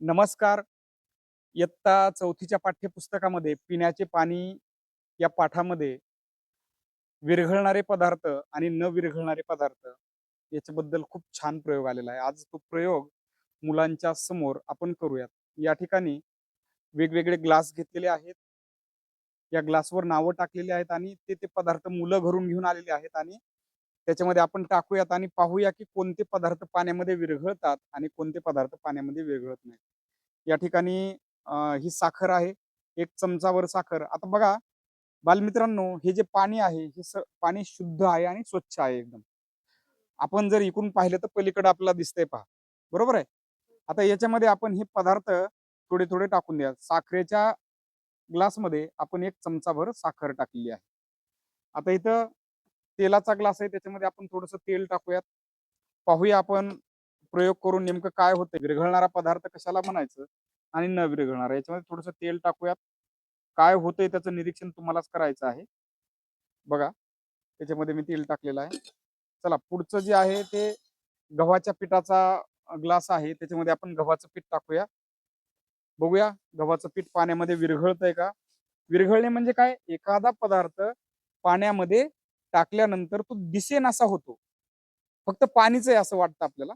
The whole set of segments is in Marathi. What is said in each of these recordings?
नमस्कार. इयत्ता चौथीच्या पाठ्यपुस्तकामध्ये पिण्याचे पाणी या पाठामध्ये विरघळणारे पदार्थ आणि न विरघळणारे पदार्थ याच्याबद्दल खूप छान प्रयोग आलेला आहे. आज तो प्रयोग मुलांच्या समोर आपण करूयात. या ठिकाणी वेगवेगळे ग्लास घेतलेले आहेत. या ग्लासवर नावं टाकलेली आहेत आणि ते ते पदार्थ मुलं घरून घेऊन आलेले आहेत आणि त्याच्यामध्ये आपण टाकूयात आणि पाहूया की कोणते पदार्थ पाण्यामध्ये विरघळतात आणि कोणते पदार्थ पाण्यामध्ये विरघळत नाही या ठिकाणी ही साखर आहे. एक चमचावर साखर. आता बघा बालमित्रांनो हे जे पाणी आहे हे स- पाणी शुद्ध आहे आणि स्वच्छ आहे एकदम. आपण जर इकडून पाहिलं तर पलीकडे आपल्याला दिसतंय पहा. बरोबर आहे? आता याच्यामध्ये आपण हे पदार्थ थोडे थोडे टाकून द्या. साखरेच्या ग्लासमध्ये आपण एक चमचाभर साखर टाकलेली आहे. आता इथं तेलाचा ग्लास आहे. त्याच्यामध्ये आपण थोडस तेल टाकूयात. पाहूया आपण प्रयोग करून नेमकं काय होतं विरघळणारा पदार्थ कशाला म्हणायचं आणि न विरघळणारा? याच्यामध्ये थोडस तेल टाकूयात. काय होतंय त्याचं निरीक्षण तुम्हालाच करायचं आहे. बघा त्याच्यामध्ये मी तेल टाकलेलं आहे. चला पुढचं जे आहे ते गव्हाच्या पिठाचा ग्लास आहे. त्याच्यामध्ये आपण गव्हाचं पीठ टाकूया. बघूया गव्हाचं पीठ पाण्यामध्ये विरघळतंय का? विरघळणे म्हणजे काय? एखादा पदार्थ पाण्यामध्ये टाकल्यानंतर तो दिसेनासा होतो. फक्त पाणीच आहे असं वाटतं आपल्याला.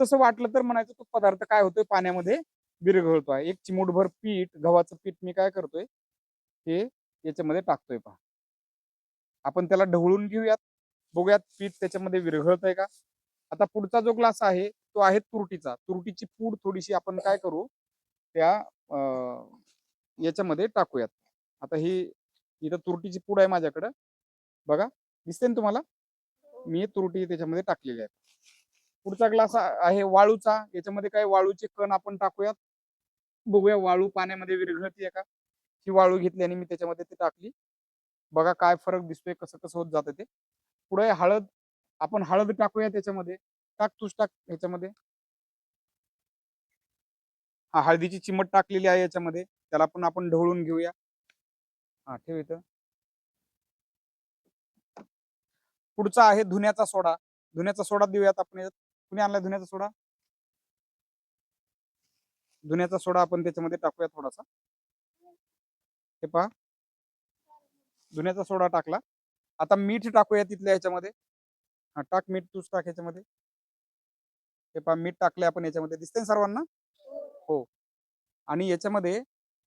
तसं वाटलं तर म्हणायचं तो पदार्थ काय होतोय पाण्यामध्ये विरघळतो आहे एक चिमूटभर पीठ गव्हाचं पीठ मी काय करतोय हे याच्यामध्ये टाकतोय पहा. आपण त्याला ढवळून घेऊयात. बघूयात पीठ त्याच्यामध्ये विरघळतंय का? आता पुढचा जो ग्लास आहे तो आहे तुरटीचा. तुरटीची पूड थोडीशी आपण काय करू त्या याच्यामध्ये टाकूयात. आता ही इथं तुरटीची पूड आहे माझ्याकडं. बघा दिसते ना तुम्हाला? मी तुरटी त्याच्यामध्ये टाकलेली आहे. पुढचा ग्लास आहे वाळूचा. याच्यामध्ये काय वाळूचे कण आपण टाकूयात. बघूया वाळू पाण्यामध्ये विरघळतीये का? ही वाळू घेतली आणि मी त्याच्यामध्ये ते टाकली. बघा काय फरक दिसतोय कसं कसं होत जातं ते. पुढे हळद आपण हळद टाकूया त्याच्यामध्ये. टाक तूच टाक ह्याच्यामध्ये हा हळदीची चिमट टाकलेली आहे याच्यामध्ये. त्याला पण आपण ढवळून घेऊया. हा ठेव इथं. पुढचा आहे धुण्याचा सोडा. धुण्याचा सोडा देऊयात आपण यात कुणी आणला धुण्याचा सोडा. धुण्याचा सोडा आपण त्याच्यामध्ये टाकूया थोडासा. हे पहा. धुण्याचा सोडा टाकला. आता मीठ टाकूया तिथल्या याच्यामध्ये हा टाक मीठ तूच टाक याच्यामध्ये हे पहा मीठ टाकले आपण याच्यामध्ये दिसते सर्वांना? हो. आणि याच्यामध्ये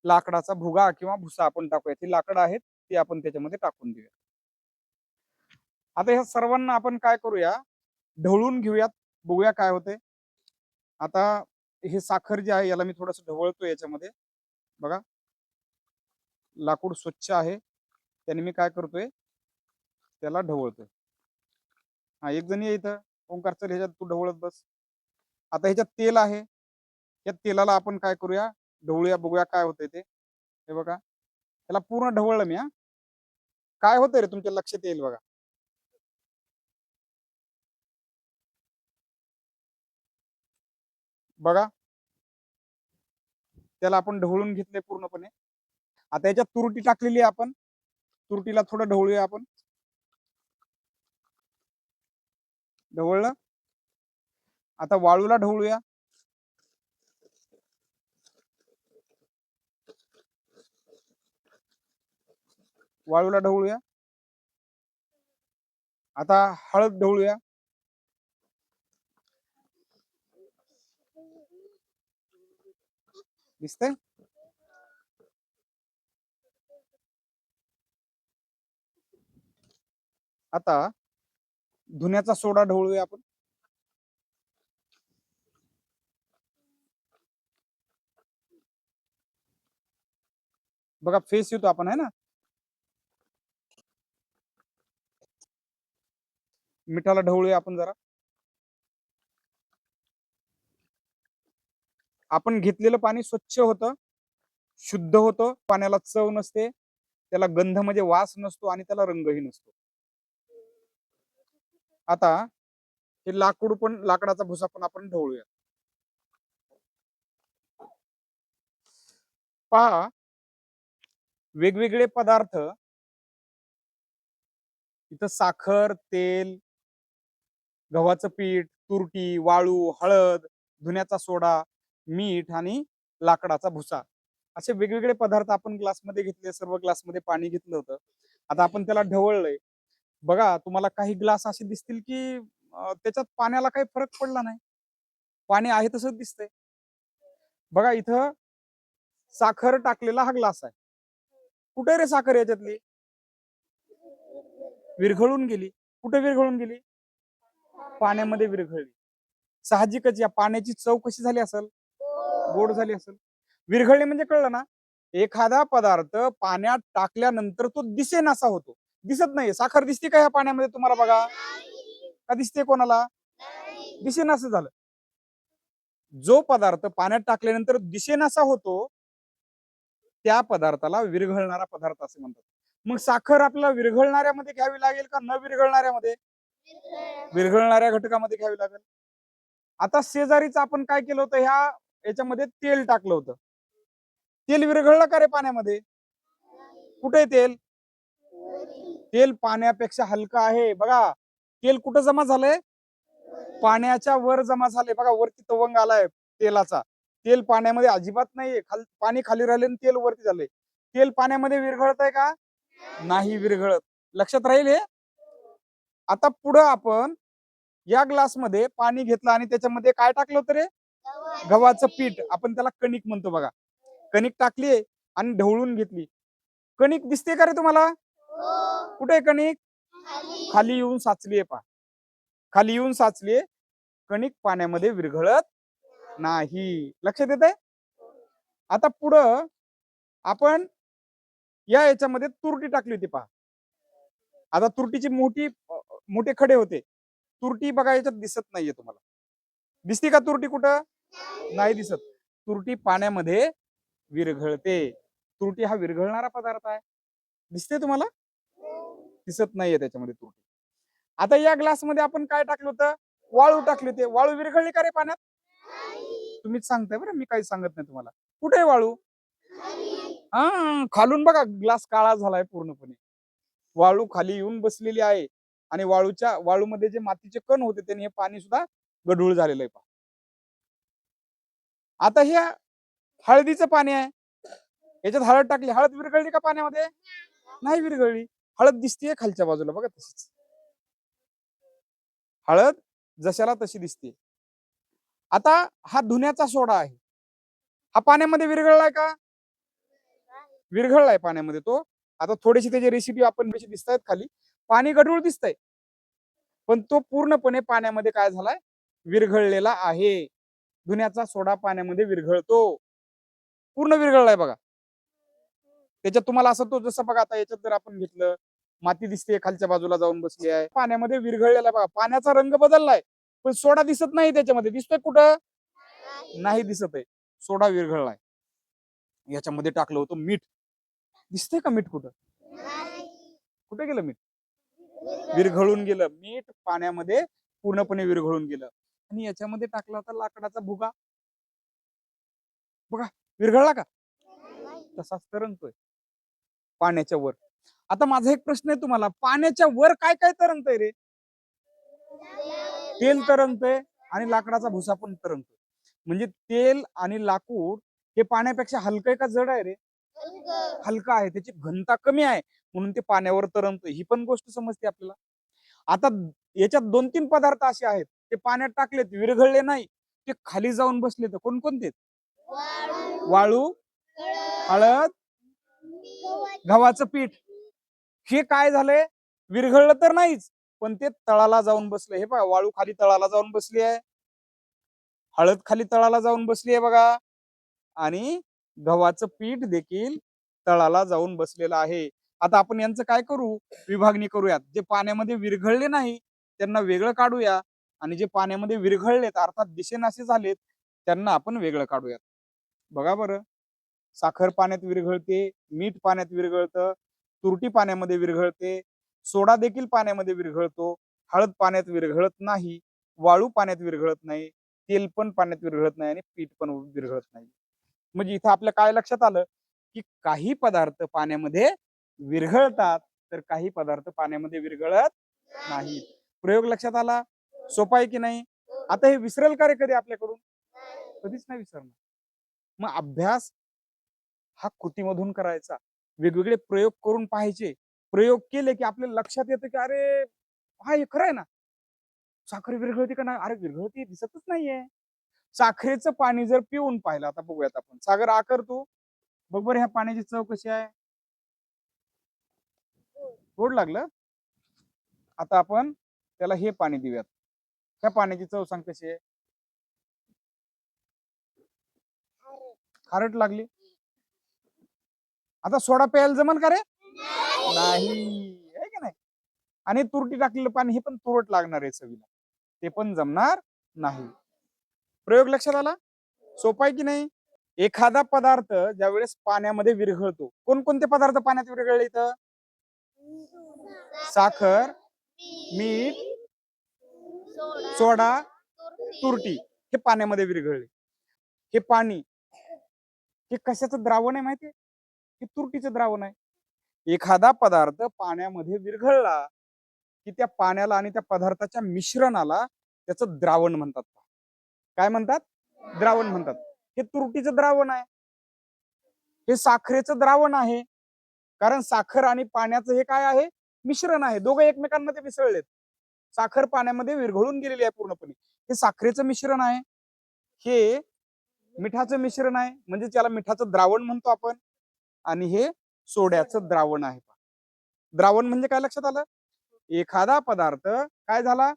लाकडाचा भुगा किंवा भुसा आपण टाकूया. ती लाकडं आहेत ती आपण त्याच्यामध्ये टाकून देऊया. आता ह्या सर्वांना आपण काय करूया? ढवळून घेऊयात बघूया काय होते आता हे साखर जे आहे याला मी थोडस ढवळतो याच्यामध्ये. बघा. लाकूड स्वच्छ आहे. त्याने मी काय करतोय? त्याला ढवळतोय. हा एक जण इथं. ओंकार चल ह्याच्यात तू ढवळत बस. आता ह्याच्यात तेल आहे. या तेलाला आपण काय करूया? ढवळूया बघूया काय होतंय ते. हे बघा. त्याला पूर्ण ढवळलं मी हा. काय होतंय रे तुमच्या लक्षात येईल बघा. बघा. त्याला आपण ढवळून घेतलंय पूर्णपणे. आता याच्यात तुरटी टाकलेली आहे आपण. तुरटीला थोडं ढवळूया आपण. ढवळलं. आता वाळूला ढवळूया. वाळूला ढवळूया. आता हळद ढवळूया. दिसतंय आता धुण्याचा सोडा ढवळूया आपण. बघा फेस येतो आपण आहे ना? मिठाला ढवळूया आपण जरा. आपण घेतलेलं पाणी स्वच्छ होतं शुद्ध होतं पाण्याला चव नसते त्याला गंध म्हणजे वास नसतो आणि त्याला रंगही नसतो. आता हे लाकूड पण लाकडाचा भुसा पण आपण ढवळूया पहा वेगवेगळे पदार्थ इथं साखर तेल गव्हाचं पीठ तुरटी वाळू हळद धुण्याचा सोडा मीठ आणि लाकडाचा भुसा. असे वेगवेगळे पदार्थ आपण ग्लासमध्ये घेतले सर्व ग्लासमध्ये पाणी घेतलं होतं. आता आपण त्याला ढवळलंय. बघा तुम्हाला काही ग्लास असे दिसतील की त्याच्यात पाण्याला काही फरक पडला नाही. पाणी आहे तसंच दिसतंय. बघा इथं साखर टाकलेला हा ग्लास आहे. कुठे रे साखर याच्यातली? विरघळून गेली. कुठे विरघळून गेली? पाण्यामध्ये विरघळली. साहजिकच या पाण्याची चव कशी झाली असेल? गोड झाली असेल. विरघळली म्हणजे कळलं ना? एखादा पदार्थ पाण्यात टाकल्यानंतर तो दिसेनासा होतो. दिसत नाही साखर दिसते का ह्या पाण्यामध्ये तुम्हाला बघा? का दिसते कोणाला? दिसेनासं झालं. जो पदार्थ पाण्यात टाकल्यानंतर दिसेनासा होतो त्या पदार्थाला विरघळणारा पदार्थ असे म्हणतात. मग साखर आपल्याला विरघळणाऱ्यामध्ये घ्यावी लागेल का न विरघळणाऱ्यामध्ये? विरघळणाऱ्या घटकामध्ये घ्यावी लागेल. आता शेजारीच आपण काय केलं होतं? ह्या याच्यामध्ये तेल टाकलं होतं. तेल विरघळलं का रे पाण्यामध्ये? कुठे तेल? तेल पाण्यापेक्षा हलका आहे. बघा तेल कुठं जमा झालंय? पाण्याच्या वर जमा झाले बघा वरती तवंग आलाय तेलाचा. तेल पाण्यामध्ये अजिबात नाहीये. खाल पाणी खाली राहिले आणि तेल वरती झाले तेल पाण्यामध्ये विरघळत आहे का? नाही विरघळत. लक्षात राहील हे? आता पुढं आपण या ग्लासमध्ये पाणी घेतलं आणि त्याच्यामध्ये काय टाकलं होतं रे? गव्हाचं पीठ आपण त्याला कणिक म्हणतो बघा. कणिक टाकली आणि ढवळून घेतली. कणिक दिसते का रे तुम्हाला? कुठे कणिक? खाली येऊन साचलीये पा खाली येऊन साचलीये. कणिक पाण्यामध्ये विरघळत नाही. लक्षात येत आहे आता पुढं आपण या याच्यामध्ये तुरटी टाकली होती पहा. आता तुरटीची मोठी मोठे खडे होते. तुरटी बघा याच्यात दिसत नाहीये तुम्हाला. दिसते का तुरटी कुठं? नाही दिसत. तुरटी पाण्यामध्ये विरघळते. तुरटी हा विरघळणारा पदार्थ आहे. दिसते तुम्हाला? दिसत नाहीये त्याच्यामध्ये तुरटी. आता या ग्लासमध्ये आपण काय टाकलं होतं? वाळू टाकली होती. वाळू विरघळली का रे पाण्यात? तुम्हीच सांगताय बरं. मी काही सांगत नाही तुम्हाला. कुठे आहे वाळू? हा खालून बघा. ग्लास काळा झालाय पूर्णपणे. वाळू खाली येऊन बसलेली आहे. आणि वाळूच्या वाळूमध्ये जे मातीचे कण होते त्यांनी हे पाणी सुद्धा गढूळ झालेलं आहे. पहा. आता हे हळदीचं पाणी आहे. याच्यात हळद टाकली. हळद विरघळली का पाण्यामध्ये? नाही विरघळली. हळद दिसतीये खालच्या बाजूला. बघा तशीच. हळद जशाला तशी दिसते आता हा धुण्याचा सोडा आहे. हा पाण्यामध्ये विरघळलाय का? विरघळलाय पाण्यामध्ये तो. आता थोडीशी त्याची रेसिपी आपण कशी दिसत आहेत खाली. पाणी गढूळ दिसतंय. पण तो पूर्णपणे पाण्यामध्ये काय झालाय? विरघळलेला आहे. धुण्याचा सोडा पाण्यामध्ये विरघळतो. पूर्ण विरघळलाय बघा. त्याच्यात तुम्हाला असं तो जसं बघा आता याच्यात जर आपण घेतलं माती दिसते खालच्या बाजूला जाऊन बसली आहे. पाण्यामध्ये विरघळलेला आहे बघा पाण्याचा रंग बदललाय. पण सोडा दिसत नाही त्याच्यामध्ये. दिसतोय कुठं? नाही दिसत आहे. सोडा विरघळलाय. याच्यामध्ये टाकलं होतं मीठ. दिसतंय का मीठ कुठं? कुठे गेलं मीठ? विरघळून गेलं. मीठ पाण्यामध्ये पूर्णपणे विरघळून गेलं. आणि याच्यामध्ये टाकला होता लाकडाचा भुगा. बघा विरघळला का? तसाच तरंगतोय. पाण्याच्या वर. आता माझा एक प्रश्न आहे तुम्हाला पाण्याच्या वर काय काय तरंगतय रे? तेल तरंगतय आणि लाकडाचा भुसा पण तरंगतोय. म्हणजे तेल आणि लाकूड हे पाण्यापेक्षा हलकं आहे का जड आहे रे? हलका. आहे त्याची घनता कमी आहे म्हणून ते पाण्यावर तरंगतोय. ही पण गोष्ट समजते आपल्याला. आता याच्यात दोन तीन पदार्थ असे आहेत ते पाण्यात टाकलेत विरघळले नाही ते खाली जाऊन बसले तर कोणकोणते वाळू हळद गव्हाचं पीठ. हे काय झालंय? विरघळलं तर नाहीच पण ते तळाला जाऊन बसले. हे बघा वाळू खाली तळाला जाऊन बसली आहे. हळद खाली तळाला जाऊन बसली आहे बघा. आणि गव्हाचं पीठ देखील तळाला जाऊन बसलेलं आहे. आता आपण यांचं काय करू? विभागणी करूयात. जे पाण्यामध्ये विरघळले नाही त्यांना वेगळं काढूया. आणि जे पाण्यामध्ये विरघळलेत अर्थात दिशेनाशे झालेत त्यांना आपण वेगळं काढूयात. बघा बरं. साखर पाण्यात विरघळते मीठ पाण्यात विरघळतं तुरटी पाण्यामध्ये विरघळते सोडा देखील पाण्यामध्ये विरघळतो हळद पाण्यात विरघळत नाही वाळू पाण्यात विरघळत नाही तेल पण पाण्यात विरघळत नाही आणि पीठ पण विरघळत नाही. म्हणजे इथं आपल्या काय लक्षात आलं? की काही पदार्थ पाण्यामध्ये विरघळतात तर काही पदार्थ पाण्यामध्ये विरघळत नाहीत. प्रयोग लक्षात आला? सोपा आहे की नाही? आता हे विसरेल का रे कधी आपल्याकडून? कधीच नाही विसरणार. मग अभ्यास हा कृतीमधून करायचा. वेगवेगळे प्रयोग करून पाहायचे. प्रयोग केले की आपल्याला लक्षात येतं की अरे हा हे खरं आहे ना? साखर विरघळते का नाही? अरे विरघळते दिसतच नाहीये. साखरेचं पाणी जर पिऊन पाहिलं आता बघूयात आपण. सागर आकर तू. बघ बरं ह्या पाण्याची चव कशी आहे? गोड लागलं. आता आपण त्याला हे पाणी देऊयात. ह्या पाण्याची चव सांग कशी आहे? खारट लागली. आता सोडा प्यायला जमन का रे? नाही. आहे का नाही? आणि तुरटी टाकलेलं पाणी हे पण तुरट लागणार आहे चवीला. ते पण जमणार नाही. प्रयोग लक्षात आला? सोपा आहे की नाही? एखादा पदार्थ ज्यावेळेस पाण्यामध्ये विरघळतो. कोणकोणते पदार्थ पाण्यात विरघळले इथं? साखर मीठ सोडा तुरटी. हे पाण्यामध्ये विरघळले. हे पाणी हे कशाचं द्रावण आहे माहितीये हे तुरटीचं द्रावण आहे. एखादा पदार्थ पाण्यामध्ये विरघळला की त्या पाण्याला आणि त्या पदार्थाच्या मिश्रणाला त्याचं द्रावण म्हणतात. काय म्हणतात? द्रावण म्हणतात. हे तुरटीचं द्रावण आहे. हे साखरेचं द्रावण आहे. कारण साखर आणि पाण्याचं हे काय आहे? मिश्रण आहे. दोघं एकमेकांमध्ये मिसळलेत. साखर पाण्यामध्ये विरघळून गेलेली आहे पूर्णपणे. हे साखरेचं मिश्रण आहे. हे मिठाचं मिश्रण आहे. म्हणजे त्याला मिठाचं द्रावण म्हणतो आपण. आणि हे सोड्याचं द्रावण आहे. द्रावण म्हणजे काय लक्षात आलं? एखादा पदार्थ काय झाला?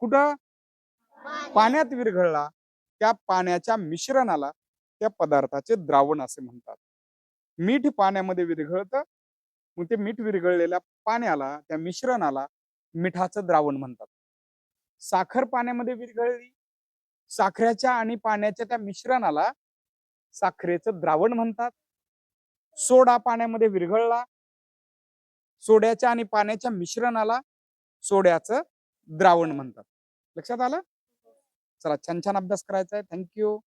कुठं? पाण्यात विरघळला. त्या पाण्याच्या मिश्रणाला त्या पदार्थाचे द्रावण असे म्हणतात. मीठ पाण्यामध्ये विरघळतं. मग ते मीठ विरघळलेल्या पाण्याला त्या मिश्रणाला मिठाचं द्रावण म्हणतात. साखर पाण्यामध्ये विरघळली. साखरेच्या आणि पाण्याच्या त्या मिश्रणाला साखरेचं द्रावण म्हणतात. सोडा पाण्यामध्ये विरघळला. सोड्याच्या आणि पाण्याच्या मिश्रणाला सोड्याचं द्रावण म्हणतात. लक्षात आलं? चला छान छान अभ्यास करायचा आहे. थँक्यू